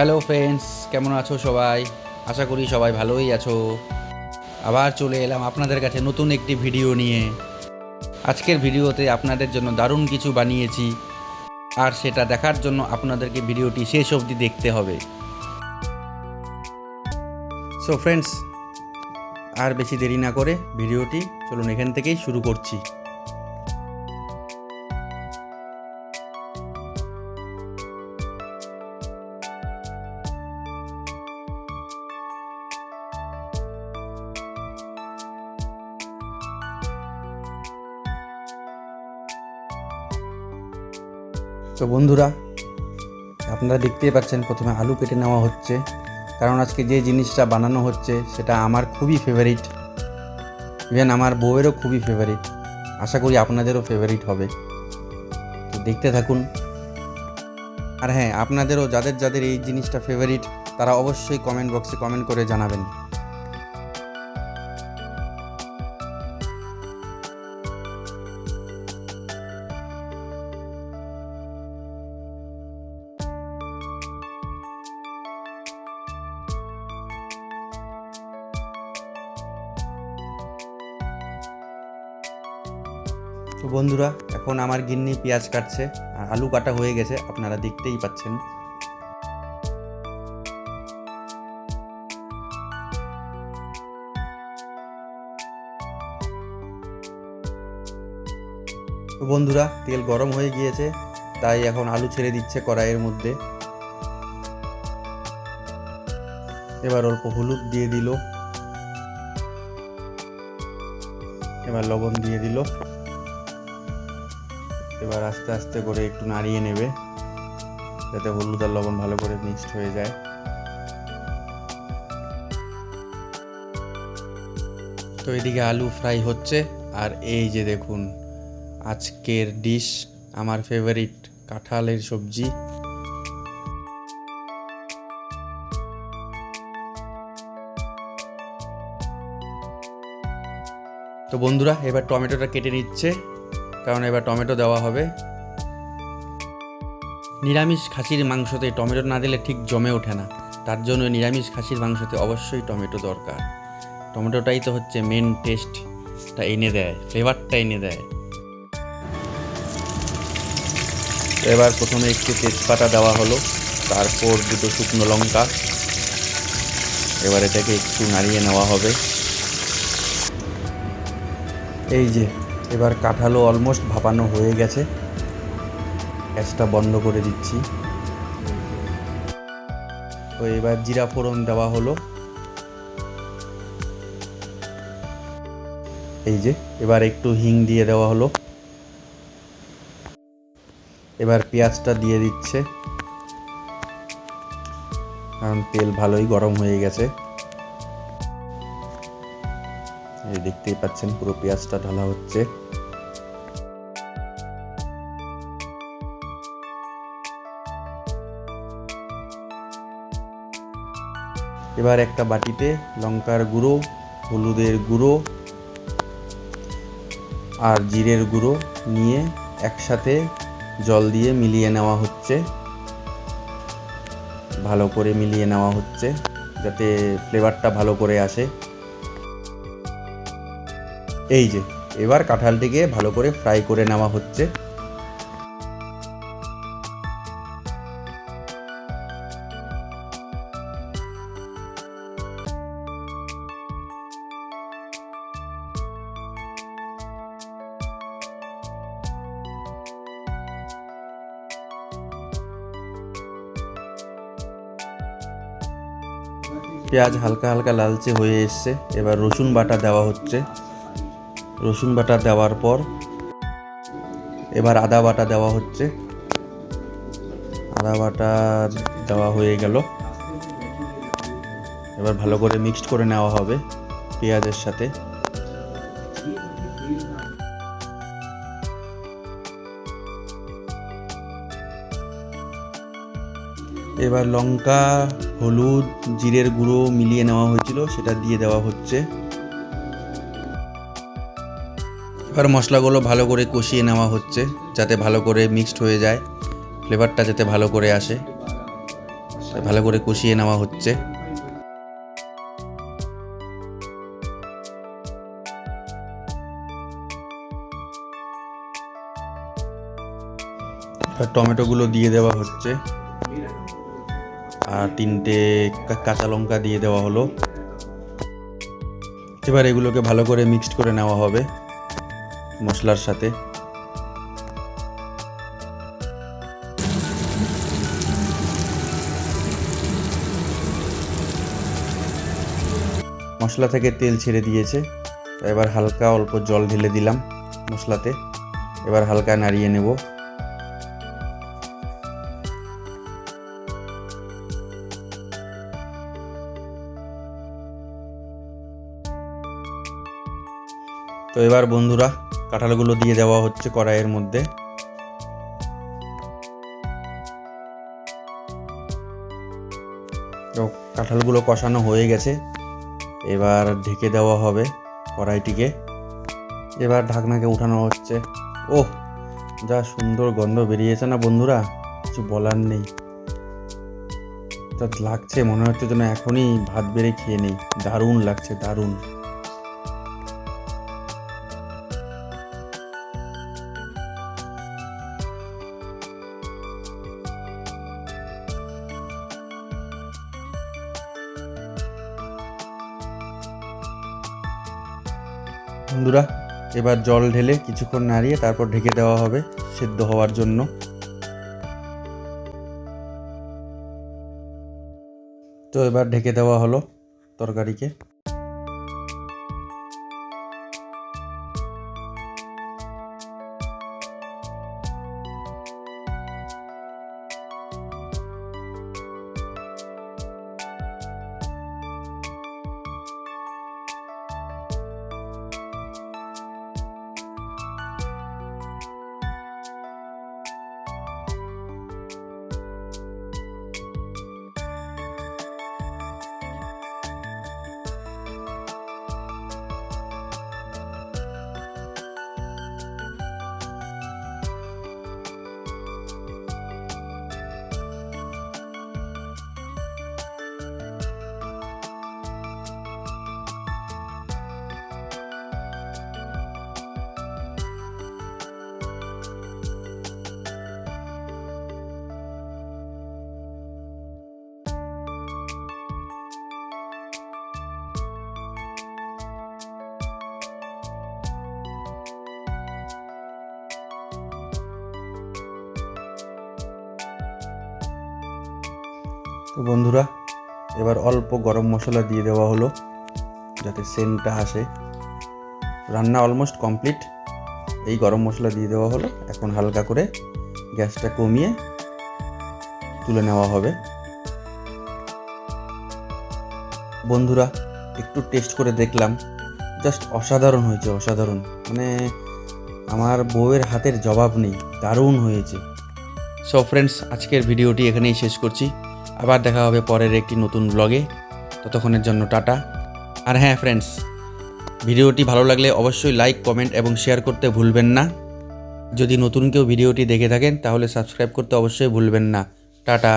Hello friends কেমন আছো সবাই? আশা করি সবাই ভালোই আছো। আবার চলে এলাম আপনাদের কাছে নতুন একটি ভিডিও নিয়ে। আজকের ভিডিওতে আপনাদের জন্য দারুণ কিছু বানিয়েছি। আর সেটা দেখার জন্য আপনাদেরকে ভিডিওটি শেষ অবধি দেখতে হবে। সো ফ্রেন্ডস আর বেশি দেরি না করে ভিডিওটি চলুন এখান থেকেই শুরু করছি। তো বন্ধুরা, আপনারা দেখতেই পাচ্ছেন প্রথমে আলু কেটে নেওয়া হচ্ছে। কারণ আজকে যে জিনিসটা বানানো হচ্ছে, সেটা আমার খুবই ফেভারিট ইভেন আমার বউয়েরও খুবই ফেভারিট আশা করি আপনাদেরও ফেভারিট হবে। তো দেখতে থাকুন। আর হ্যাঁ আপনাদেরও যাদের যাদের এই জিনিসটা ফেভারিট তারা অবশ্যই কমেন্ট বক্সে কমেন্ট করে জানাবেন। তো বন্ধুরা, এখন আমার গিন্নি পেঁয়াজ কাটছে আর আলু কাটা হয়ে গেছে, আপনারা দেখতেই পাচ্ছেন। তো বন্ধুরা, তেল গরম হয়ে গিয়েছে, তাই এখন আলু ছেড়ে দিচ্ছে কড়াইয়ের মধ্যে। এবার অল্প হলুদ দিয়ে দিল। এবার লবণ দিয়ে দিল। এবার আস্তে আস্তে করে একটু নাড়িয়ে নেবে, যাতে হলুদ আর লবণ ভালো করে মিক্সড হয়ে যায়। তো এদিকে আলু ফ্রাই হচ্ছে, আর এই যে দেখুন, আজকের ডিশ আমার ফেভারিট কাঁঠালের সবজি। তো বন্ধুরা, এবার টমেটোটা কেটে নিচ্ছে। কারণ এবার টমেটো দেওয়া হবে। নিরামিষ খাসির মাংসতে টমেটো না দিলে ঠিক জমে ওঠে না। তার জন্য নিরামিষ খাসির মাংসতে অবশ্যই টমেটো দরকার। টমেটোটাই তো হচ্ছে মেন টেস্টটা এনে দেয় ফ্লেভারটা এনে দেয়। এবার প্রথমে একটু তেজপাতা দেওয়া হলো, তারপর দুটো শুকনো লঙ্কা। এবার এটাকে একটু নাড়িয়ে নেওয়া হবে। এই যে এবার কাঁঠালও অলমোস্ট ভাপানো হয়ে গেছে। গ্যাসটা বন্ধ করে দিচ্ছি। তো এবার জিরা ফোড়ন দেওয়া হলো। এই যে, এবার একটু হিং দিয়ে দেওয়া হলো। এবার পেঁয়াজটা দিয়ে দিচ্ছে। কারণ তেল ভালোই গরম হয়ে গেছে। এই দেখতেই পাচ্ছেন পুরো পেঁয়াজটা ঢালা হচ্ছে। এবার একটা বাটিতে লঙ্কার গুঁড়ো, হলুদের গুঁড়ো আর জিরের গুঁড়ো নিয়ে একসাথে জল দিয়ে মিলিয়ে নেওয়া হচ্ছে। ভালো করে মিলিয়ে নেওয়া হচ্ছে যাতে ফ্লেভারটা ভালো করে আসে। এই যে, এবার কাঁঠালটিকে ভালো করে ফ্রাই করে নেওয়া হচ্ছে। পেঁয়াজ হালকা হালকা লালচে হয়ে এসছে। এবার রসুন বাটা দেওয়া হচ্ছে। রসুন বাটা দেওয়ার পর এবার আদা বাটা দেওয়া হচ্ছে। আদা বাটা দেওয়া হয়ে গেল। এবার ভালো করে মিক্সড করে নেওয়া হবে পেঁয়াজের সাথে। এবার লঙ্কা, হলুদ, জিরের গুঁড়ো মিলিয়ে নেওয়া হয়েছিল, সেটা দিয়ে দেওয়া হচ্ছে। এবার মশলাগুলো ভালো করে কষিয়ে নেওয়া হচ্ছে, যাতে ভালো করে মিক্সড হয়ে যায় ফ্লেভারটা যাতে ভালো করে আসে। ভালো করে কষিয়ে নেওয়া হচ্ছে। টমেটোগুলো দিয়ে দেওয়া হচ্ছে। আর তিনটে কাঁচা লঙ্কা দিয়ে দেওয়া হলো। এবার এগুলোকে ভালো করে মিক্সড করে নেওয়া হবে। মশলার সাথে। মশলা থেকে তেল ছেড়ে দিয়েছে। এবার হালকা অল্প জল ঢেলে দিলাম মশলাতে। এবার হালকা নাড়িয়ে নেব। তো এবার বন্ধুরা কাঁঠালগুলো দিয়ে দেওয়া হচ্ছে কড়াইয়ের মধ্যে। তো কাঁঠালগুলো কষানো হয়ে গেছে। এবার ঢেকে দেওয়া হবে কড়াইটিকে। এবার ঢাকনাকে উঠানো হচ্ছে। ওহ, যা সুন্দর গন্ধ বেরিয়েছে না বন্ধুরা? কিছু বলার নেই। তা লাগছে, মনে হচ্ছে যেন এখনই ভাত বেড়ে খেয়ে নেই। দারুণ লাগছে, দারুণ। বন্ধুরা, এবার জল ঢেলে কিছুক্ষণ নাড়িয়ে তারপর ঢেকে দেওয়া হবে সেদ্ধ হওয়ার জন্য। তো এবার ঢেকে দেওয়া হলো তরকারিকে। তো বন্ধুরা, এবার অল্প গরম মশলা দিয়ে দেওয়া হলো, যাতে সেন্টটা আসে। রান্না অলমোস্ট কমপ্লিট এই গরম মশলা দিয়ে দেওয়া হলো। এখন হালকা করে গ্যাসটা কমিয়ে তুলে নেওয়া হবে। বন্ধুরা, একটু টেস্ট করে দেখলাম। জাস্ট অসাধারণ হয়েছে, অসাধারণ। মানে আমার বউয়ের হাতের জবাব নেই, দারুণ হয়েছে। সো ফ্রেন্ডস আজকের ভিডিওটি এখানেই শেষ করছি। আবার দেখা হবে পরের একটি নতুন ব্লগে ততক্ষণের জন্য টাটা। আর হ্যাঁ ফ্রেন্ডস ভিডিওটি ভালো লাগলে অবশ্যই লাইক কমেন্ট এবং শেয়ার করতে ভুলবেন না। যদি নতুন কেউ ভিডিওটি দেখে থাকেন, তাহলে সাবস্ক্রাইব করতে অবশ্যই ভুলবেন না। টাটা।